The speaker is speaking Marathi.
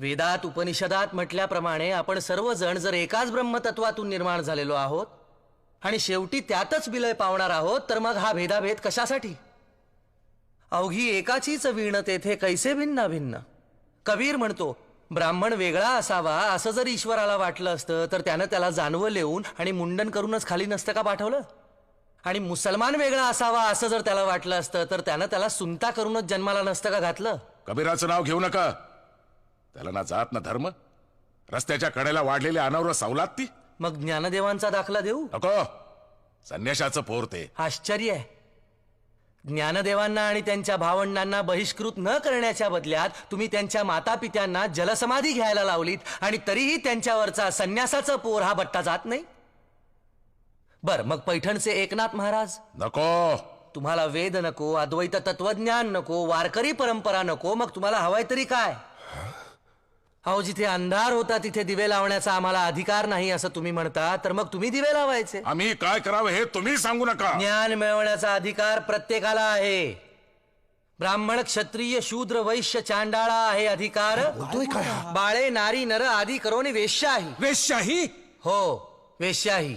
वेदात उपनिषदात म्हटल्याप्रमाणे आपण सर्वजण जर एकाच ब्रह्मतत्वातून निर्माण झालेलो आहोत आणि शेवटी त्यातच विलय पावणार आहोत तर मग हा भेदाभेद कशासाठी? अवघी एकाचीच वीण तेथे कैसे भिन्न भिन्न कबीर म्हणतो ब्राह्मण वेगळा असावा असं जर ईश्वराला वाटलं असतं तर त्यानं त्याला जानवं लिहून आणि मुंडन करूनच खाली नसतं का पाठवलं? आणि मुसलमान वेगळा असावा असं जर त्याला वाटलं असतं तर त्यानं त्याला सुनता करूनच जन्माला नसतं का घातलं? कबीराचं नाव घेऊ नका. त्याला ना जात ना धर्म. रस्त्याच्या कडेला वाढलेली अनावर सावलात ती मग ज्ञानदेवांचा दाखला देऊ? नको. संन्याशाचं पोर ते. आश्चर्य आहे. ज्ञानदेवांना आणि त्यांच्या भावंडांना बहिष्कृत न करण्याच्या बदल्यात तुम्ही त्यांच्या मातापित्यांना जलसमाधी घ्यायला लावलीत आणि तरीही त्यांच्यावरचा संन्यासाचं पोर हा बट्टा जात नाही? बर मग पैठणचे एकनाथ महाराज? नको. तुम्हाला वेद नको अद्वैत तत्वज्ञान नको वारकरी परंपरा नको मग तुम्हाला हवाय तरी काय? अहो जिथे अंधार होता तिथे दिवे लावण्याचा आम्हाला अधिकार नाही असं तुम्ही म्हणता तर मग तुम्ही दिवे लावायचे. आम्ही काय करावं हे तुम्ही सांगू नका. ज्ञान मिळवण्याचा अधिकार प्रत्येकाला आहे. ब्राह्मण क्षत्रिय शूद्र वैश्य चांडाळा आहे अधिकार. बाळे नारी नर आदी करोनी वेश्याही. वेश्याही? हो वेश्याही.